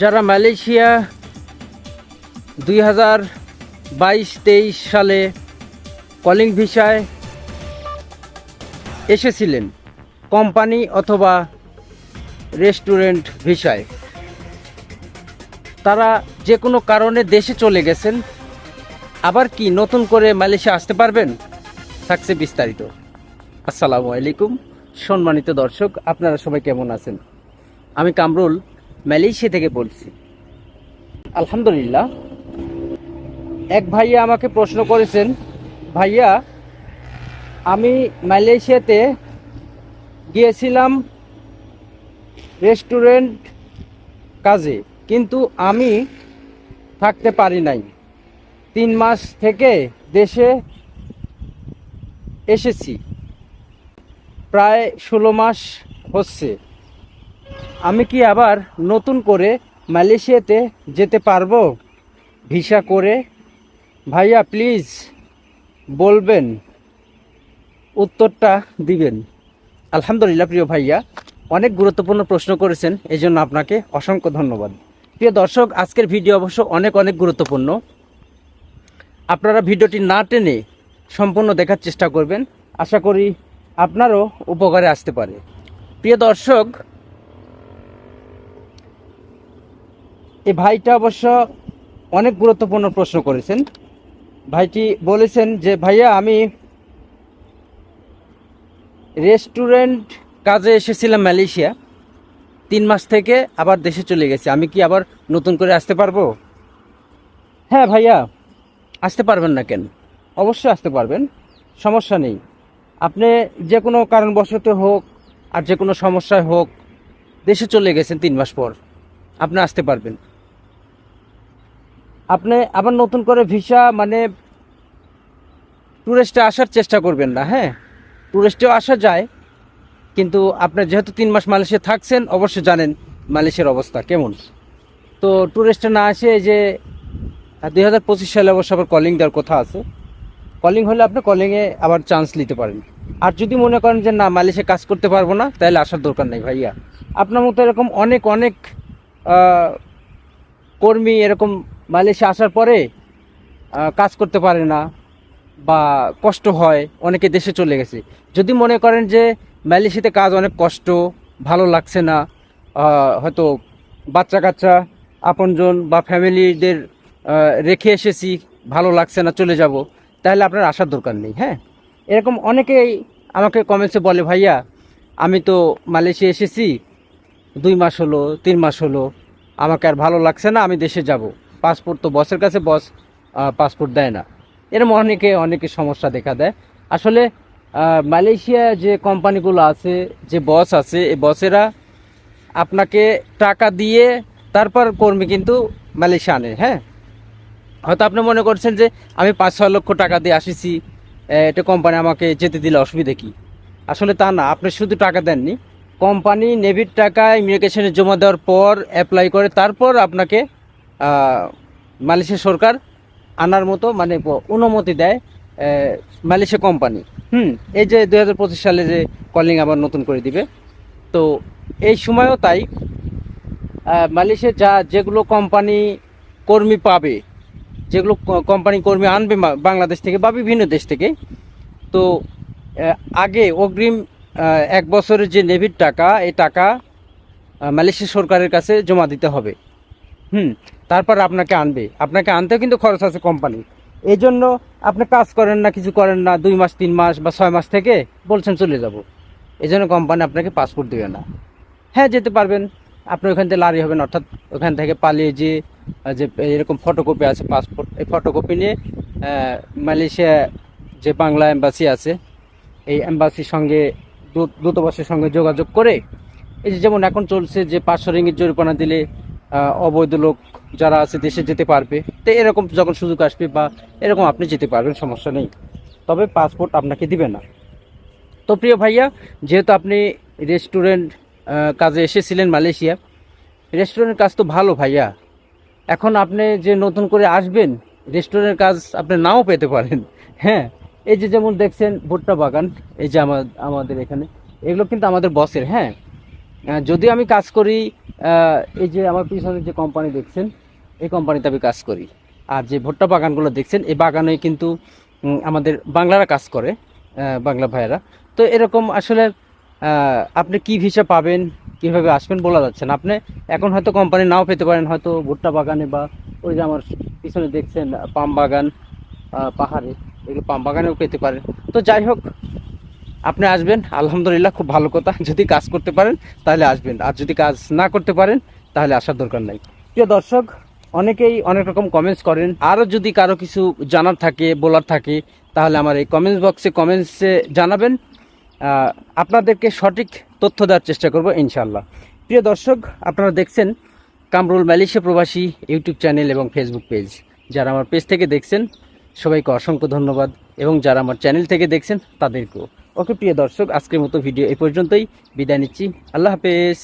যারা মালয়েশিয়া দুই হাজার বাইশ তেইশ সালে কলিং ভিসায় এসেছিলেন কোম্পানি অথবা রেস্টুরেন্ট ভিসায়, তারা যে কোনো কারণে দেশে চলে গেছেন, আবার কি নতুন করে মালয়েশিয়া আসতে পারবেন? থাকছে বিস্তারিত। আসসালামু আলাইকুম, সম্মানিত দর্শক, আপনারা সবাই কেমন আছেন? আমি কামরুল মালয়েশিয়া থেকে বলছি। আলহামদুলিল্লাহ। এক ভাইয়া আমাকে প্রশ্ন করেছেন, ভাইয়া, আমি মালয়েশিয়াতে গিয়েছিলাম রেস্টুরেন্ট কাজে, কিন্তু আমি থাকতে পারি নাই। তিন মাস থেকে দেশে এসেছি। প্রায় ষোলো মাস হচ্ছে। আমি কি আবার নতুন করে মালয়েশিয়াতে যেতে পারব? ভিসা করে? ভাইয়া, প্লিজ বলবেন। উত্তরটা দিবেন। আলহামদুলিল্লাহ, প্রিয় ভাইয়া, অনেক গুরুত্বপূর্ণ প্রশ্ন করেছেন এই জন্য আপনাকে অসংখ্য ধন্যবাদ। প্রিয় দর্শক, আজকের ভিডিও অবশ্য অনেক অনেক গুরুত্বপূর্ণ। আপনারা ভিডিওটি না টেনে সম্পূর্ণ দেখার চেষ্টা করবেন। আশা করি আপনারও উপকারে আসতে পারে। প্রিয় দর্শক এই ভাইটা অবশ্য অনেক গুরুত্বপূর্ণ প্রশ্ন করেছেন। ভাইটি বলেছেন যে, ভাইয়া, আমি রেস্টুরেন্ট কাজে এসেছিলাম মালয়েশিয়া। তিন মাস থেকে আবার দেশে চলে গেছি। আমি কি আবার নতুন করে আসতে পারব? হ্যাঁ ভাইয়া, আসতে পারবেন না কেন? অবশ্যই আসতে পারবেন, সমস্যা নেই। আপনি যে কোনো কারণবশত হোক আর যে কোনো সমস্যায় হোক, দেশে চলে গেছেন তিন মাস পর, আপনি আসতে পারবেন। আপনি আবার নতুন করে ভিসা মানে ট্যুরিস্টে আসার চেষ্টা করবেন না হ্যাঁ? ট্যুরিস্টেও আসা যায়, কিন্তু আপনি যেহেতু তিন মাস মালয়েশিয়া থাকছেন, অবশ্যই জানেন মালয়েশিয়ার অবস্থা কেমন। তো ট্যুরিস্টে না আসে যে দুই হাজার পঁচিশ সালে অবশ্য আবার কলিং দেওয়ার কথা আছে। কলিং হলে আপনি কলিংয়ে আবার চান্স নিতে পারেন। আর যদি মনে করেন যে না, মালয়েশিয়া কাজ করতে পারব না, তাহলে আসার দরকার নেই ভাইয়া। আপনার মতো এরকম অনেক অনেক কর্মী এরকম মালয়েশিয়া আসার পরে কাজ করতে পারে না বা কষ্ট হয়, অনেকে দেশে চলে গেছে। যদি মনে করেন যে মালয়েশিয়াতে কাজ অনেক কষ্ট, ভালো লাগছে না হয়তো বাচ্চা কাচ্চা আপনজন বা ফ্যামিলিদের রেখে এসেছি, ভালো লাগছে না, চলে যাব, তাহলে আপনার আসার দরকার নেই হ্যাঁ? এরকম অনেকেই আমাকে কমেন্টসে বলে, ভাইয়া, আমি তো মালয়েশিয়া এসেছি, দুই মাস হলো, তিন মাস হলো, আমাকে আর ভালো লাগছে না, আমি দেশে যাব। পাসপোর্ট তো বসের কাছে বস পাসপোর্ট দেয় না। এরকম অনেকে অনেকে সমস্যা দেখা দেয়। আসলে মালয়েশিয়া যে কোম্পানিগুলো আছে, যে বস আছে এই বসেরা আপনাকে টাকা দিয়ে তারপর কর্মী কিন্তু মালয়েশিয়া আনে হ্যাঁ? হয়তো আপনি মনে করছেন যে, আমি পাঁচ, ছয় লক্ষ টাকা দিয়ে আসিছি এটা কোম্পানি আমাকে যেতে দিলে অসুবিধে কি? আসলে তা না, আপনি শুধু টাকা দেননি। কোম্পানি নেভির টাকা ইমিগ্রেশনে জমা দেওয়ার পর অ্যাপ্লাই করে, তারপর আপনাকে মালয়েশিয়া সরকার আনার মতো মানে অনুমতি দেয় মালয়েশিয়া কোম্পানি। হুম, এই যে দুই হাজার পঁচিশ সালে যে কলিং আবার নতুন করে দিবে। তো এই সময়ও তাই মালয়েশিয়া যা যেগুলো কোম্পানি কর্মী পাবে, যেগুলো কোম্পানি কর্মী আনবে বাংলাদেশ থেকে বা বিভিন্ন দেশ থেকে, তো আগে অগ্রিম এক বছরের যে নেভির টাকা, এই টাকা মালয়েশিয়া সরকারের কাছে জমা দিতে হবে। হুম তারপর আপনাকে আনবে। আপনাকে আনতেও কিন্তু খরচ আছে কোম্পানি এই জন্য আপনি কাজ করেন না, কিছু করেন না, দুই মাস, তিন মাস বা ছয় মাস থেকে বলছেন চলে যাব। এই জন্য কোম্পানি আপনাকে পাসপোর্ট দেবে না। হ্যাঁ যেতে পারবেন। আপনি ওখান থেকে লারি হবেন, অর্থাৎ ওখান থেকে পালিয়ে যে যে এরকম ফটোকপি আছে পাসপোর্ট এই ফটোকপি নিয়ে মালয়েশিয়া যে বাংলা এম্বাসি আছে, এই এম্বাসির সঙ্গে, দূত- দূতাবাসের সঙ্গে যোগাযোগ করে, এই যে যেমন এখন চলছে যে পাঁচশো রিঙ্গিত জরিমানা দিলে অবৈধ লোক যারা আছে দেশে যেতে পারবে। তো এরকম যখন সুযোগ আসবে বা এরকম আপনি যেতে পারবেন, সমস্যা নেই। তবে পাসপোর্ট আপনাকে দিবে না। তো প্রিয় ভাইয়া, যেহেতু আপনি রেস্টুরেন্ট কাজে এসেছিলেন মালয়েশিয়া রেস্টুরেন্টের কাজ তো ভালো ভাইয়া। এখন আপনি যে নতুন করে আসবেন রেস্টুরেন্টের কাজ আপনি নাও পেতে পারেন। হ্যাঁ এই যে যেমন দেখছেন ভুট্টা বাগান, এই যে আমাদের এখানে, এগুলো কিন্তু আমাদের বসের হ্যাঁ। যদিও আমি কাজ করি এই যে আমার পিছনে যে কোম্পানি দেখছেন, এই কোম্পানিতে আমি কাজ করি। আর যে ভুট্টা বাগানগুলো দেখছেন, এই বাগানে কিন্তু আমাদের বাংলারা কাজ করে বাংলা ভাইয়েরা। তো এরকম আসলে আপনি কি ভিসা পাবেন, কীভাবে আসবেন বলা যাচ্ছে না। আপনি এখন হয়তো কোম্পানি নাও পেতে পারেন, হয়তো ভুট্টা বাগানে বা ওই যে আমার পিছনে দেখছেন, পাম বাগান পাহাড়ে এগুলো পাম বাগানেও পেতে পারেন। তো যাই হোক আপনি আসবেন, আলহামদুলিল্লাহ, খুব ভালো কথা। যদি কাজ করতে পারেন, তাহলে আসবেন। আর যদি কাজ না করতে পারেন, তাহলে আসার দরকার নাই। প্রিয় দর্শক, অনেকেই অনেক রকম কমেন্টস করেন। আরও যদি কারও কিছু জানার থাকে, বলার থাকে, তাহলে আমার এই কমেন্টস বক্সে কমেন্টসে জানাবেন। আপনাদেরকে সঠিক তথ্য দেওয়ার চেষ্টা করব ইনশাল্লাহ প্রিয় দর্শক, আপনারা দেখছেন কামরুল মালয়েশিয়া প্রবাসী ইউটিউব চ্যানেল এবং ফেসবুক পেজ যারা আমার পেজ থেকে দেখছেন, সবাইকে অসংখ্য ধন্যবাদ। এবং যারা আমার চ্যানেল থেকে দেখছেন, তাদেরকেও। ওকে প্রিয় দর্শক আজকের মতো ভিডিও এই পর্যন্তই। বিদায় নিচ্ছি। আল্লাহ হাফেজ।